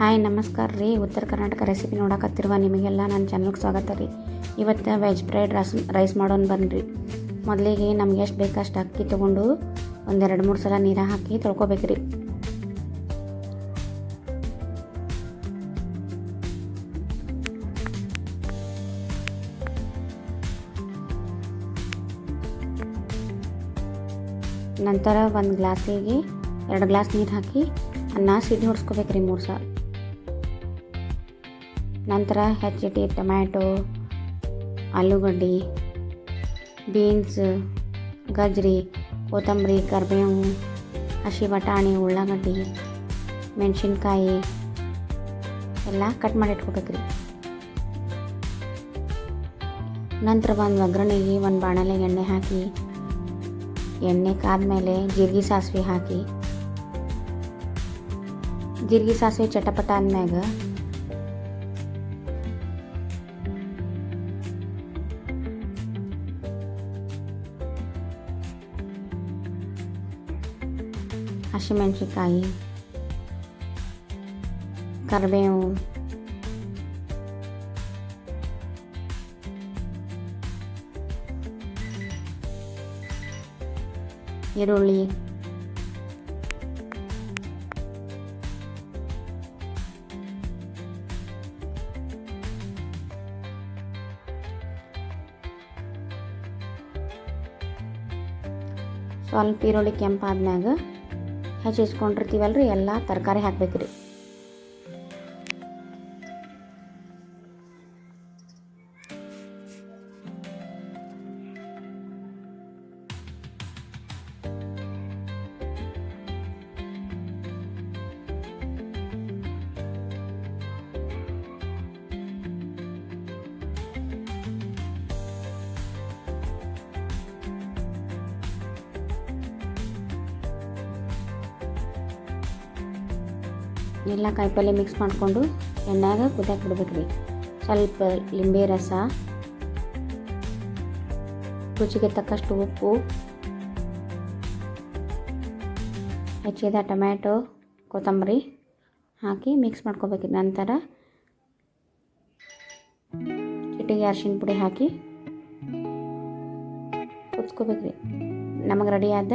Hi, ನಮಸ್ಕಾರ ರೀ. ಉತ್ತರ ಕರ್ನಾಟಕ ರೆಸಿಪಿ ನೋಡಕತ್ತಿರುವ ನಿಮಗೆಲ್ಲ ನನ್ನ ಚಾನಲ್ಗೆ ಸ್ವಾಗತ ರೀ. ಇವತ್ತು ವೆಜ್ ಫ್ರೈಡ್ ರೈಸ್ ರೈಸ್ ಮಾಡೋಣ ಬನ್ನಿರಿ ಮೊದಲಿಗೆ ನಮ್ಗೆ ಎಷ್ಟು ಬೇಕು ಅಷ್ಟು ಅಕ್ಕಿ ತೊಗೊಂಡು ಒಂದೆರಡು ಮೂರು ಸಲ ನೀರು ಹಾಕಿ ತೊಳ್ಕೊಬೇಕ್ರಿ ನಂತರ ಒಂದು ಗ್ಲಾಸಿಗೆ ಎರಡು ಗ್ಲಾಸ್ ನೀರು ಹಾಕಿ ಅನ್ನ ಸಿಡಿ ಹೊಡ್ಸ್ಕೊಬೇಕ್ರಿ ಮೂರು ಸಲ. ನಂತರ ಹೆಚ್ಚಿಟ್ಟು, ಟೊಮ್ಯಾಟೊ, ಆಲೂಗಡ್ಡೆ, ಬೀನ್ಸ್, ಗಜ್ರಿ, ಕೊತ್ತಂಬರಿ, ಕರಿಬೇವು, ಹಸಿ ಬಟಾಣಿ, ಉಳ್ಳಾಗಡ್ಡಿ, ಮೆಣಸಿನ್ಕಾಯಿ ಎಲ್ಲ ಕಟ್ ಮಾಡಿ ರೀ ನಂತರ ಒಂದು ಒಗ್ಗರಣೆಗೆ ಒಂದು ಬಾಣಲೆಗೆ ಎಣ್ಣೆ ಹಾಕಿ, ಎಣ್ಣೆ ಕಾದ್ಮೇಲೆ ಜೀರಿಗೆ ಸಾಸಿವೆ ಹಾಕಿ. ಜೀರಿಗೆ ಸಾಸಿವೆ ಚಟಪಟ ಅಂದ್ಮ್ಯಾಗ ಹಸಿಮೆಣ್ಸಿನ್ಕಾಯಿ ಕರಿಬೇವು ಈರುಳ್ಳಿ ಸ್ವಲ್ಪ ಈರುಳ್ಳಿ ಕೆಂಪಾದ್ಮ್ಯಾಗ ಹೆಚ್ಚಿಸ್ಕೊಂಡಿರ್ತೀವಲ್ರಿ? ಎಲ್ಲ ತರಕಾರಿ ಹಾಕ್ಬೇಕ್ರಿ. ಎಲ್ಲ ಕಾಯಿಪಲ್ಲೆ ಮಿಕ್ಸ್ ಮಾಡಿಕೊಂಡು ಎಣ್ಣೆಗೆ ಕುದಿಯಕ್ಕೆ ಬಿಡ್ಬೇಕು ರೀ ಸ್ವಲ್ಪ ಲಿಂಬೆ ರಸ, ರುಚಿಗೆ ತಕ್ಕಷ್ಟು ಉಪ್ಪು, ಹೆಚ್ಚಿದ ಟೊಮ್ಯಾಟೊ, ಕೊತ್ತಂಬರಿ ಹಾಕಿ ಮಿಕ್ಸ್ ಮಾಡ್ಕೋಬೇಕು ನಂತರ ಚಿಟಿಗೆ ಅರಿಶಿನ ಪುಡಿ ಹಾಕಿ ಕುದಿಸ್ಕೋಬೇಕ್ರಿ. ನಮಗೆ ರೆಡಿಯಾದ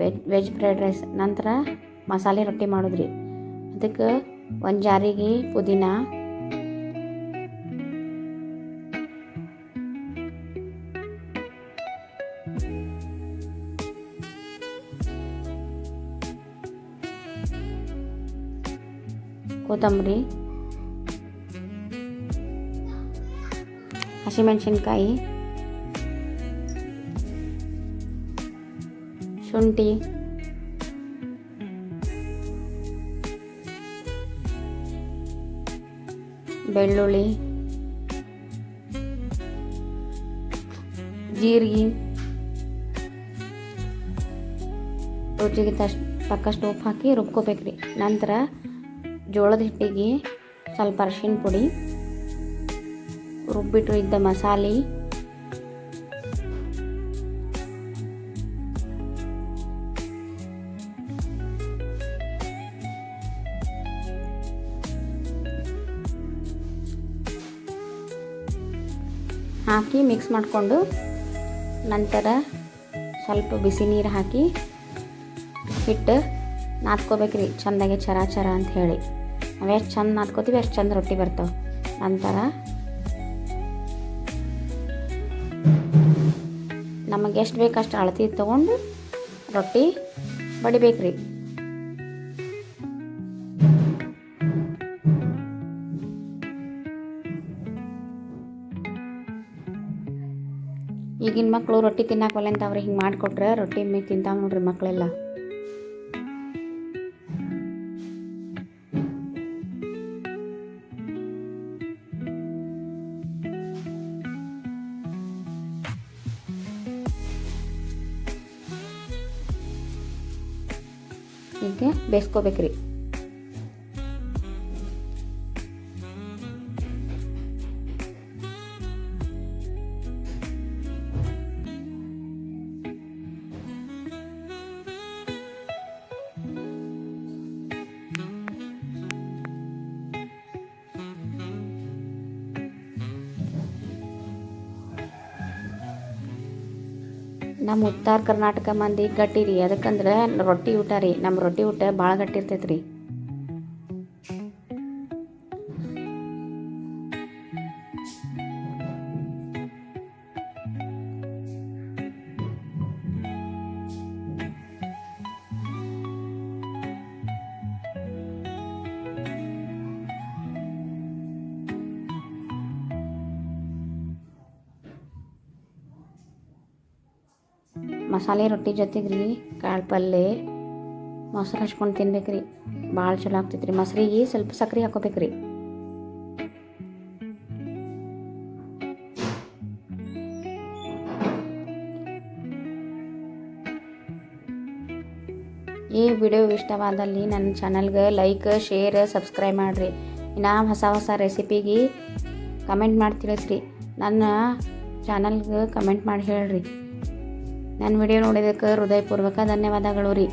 ವೆಜ್ ವೆಜ್ ಫ್ರೈಡ್ ರೈಸ್ ನಂತರ ಮಸಾಲೆ ರೊಟ್ಟಿ ಮಾಡೋದ್ರಿ. ಅದಕ್ಕೆ ಒಂದು ಜಾರಿಗೆ ಪುದೀನ. ಕೊತ್ತಂಬರಿ. ಹಸಿಮೆಣಸಿನ್ಕಾಯಿ. ಶುಂಠಿ. ಬೆಳ್ಳುಳ್ಳಿ, ಜೀರಿಗೆ, ರುಚಿಗೆ ತಷ್ಟು ತಕ್ಕಷ್ಟು ಉಪ್ಪು ಹಾಕಿ ರುಬ್ಕೋಬೇಕ್ರಿ. ನಂತರ ಜೋಳದ ಹಿಟ್ಟಿಗೆ ಸ್ವಲ್ಪ ಅರಶಿನ ಪುಡಿ, ರುಬ್ಬಿಟ್ಟು ಇದ್ದ ಮಸಾಲೆ ಹಾಕಿ ಮಿಕ್ಸ್ ಮಾಡಿಕೊಂಡು ನಂತರ ಸ್ವಲ್ಪ ಬಿಸಿ ನೀರು ಹಾಕಿ ಹಿಟ್ಟು ನಾದ್ಕೋಬೇಕ್ರಿ. ಚೆಂದಾಗೆ ಚರ ಚರ ಅಂತ ಹೇಳಿ. ನಾವು ಎಷ್ಟು ಚಂದ ನಾದ್ಕೋತೀವಿ ಎಷ್ಟು ಚಂದ ರೊಟ್ಟಿ ಬರ್ತಾವೆ. ನಂತರ ನಮಗೆ ಎಷ್ಟು ಬೇಕು ಅಷ್ಟು ಅಳತಿ ತೊಗೊಂಡು ರೊಟ್ಟಿ ಬಡಿಬೇಕ್ರಿ. ಈಗಿನ ಮಕ್ಕಳು ರೊಟ್ಟಿ ತಿನ್ನಕ್ಕೆ ಅಂತ ಅವ್ರಿಗೆ ಹಿಂಗೆ ಮಾಡಿಕೊಟ್ರೆ ರೊಟ್ಟಿ ಮೇ ತಿಂತಾವೆ ನೋಡ್ರಿ ಮಕ್ಕಳೆಲ್ಲ ಹೀಗೆ ಬೇಯಿಸ್ಕೋಬೇಕ್ರಿ ನಮ್ಮ ಉತ್ತರ ಕರ್ನಾಟಕ ಮಂದಿ ಗಟ್ಟಿ ರೀ ಅದಕ್ಕಂದ್ರೆ ರೊಟ್ಟಿ ಊಟ ರೀ. ನಮ್ಮ ರೊಟ್ಟಿ ಊಟ ಭಾಳ ಗಟ್ಟಿ ಇರ್ತೈತೆ ಮಸಾಲೆ ರೊಟ್ಟಿ ಜೊತೆಗೆ ರೀ ಕಾಳು ಪಲ್ಯ ಮೊಸರು ಹಚ್ಕೊಂಡು ತಿನ್ಬೇಕು ರೀ ಭಾಳ ಚಲೋ ಆಗ್ತೈತೆ ರೀ ಮೊಸರಿಗೆ ಸ್ವಲ್ಪ ಸಕ್ಕರೆ ಹಾಕೋಬೇಕು ರೀ ಈ ವಿಡಿಯೋ ಇಷ್ಟವಾದಲ್ಲಿ ನನ್ನ ಚಾನಲ್ಗೆ ಲೈಕ್, ಶೇರ್, ಸಬ್ಸ್ಕ್ರೈಬ್ ಮಾಡಿರಿ. ಇನ್ನು ಹೊಸ ಹೊಸ ರೆಸಿಪಿಗೆ ಕಮೆಂಟ್ ಮಾಡಿ ತಿಳಿಸ್ರಿ ನನ್ನ ಚಾನಲ್ಗೆ ಕಮೆಂಟ್ ಮಾಡಿ ಹೇಳ್ರಿ. ನನ್ನ ವಿಡಿಯೋ ನೋಡಿದಕ್ಕೆ ಹೃದಯಪೂರ್ವಕ ಧನ್ಯವಾದಗಳು ರೀ.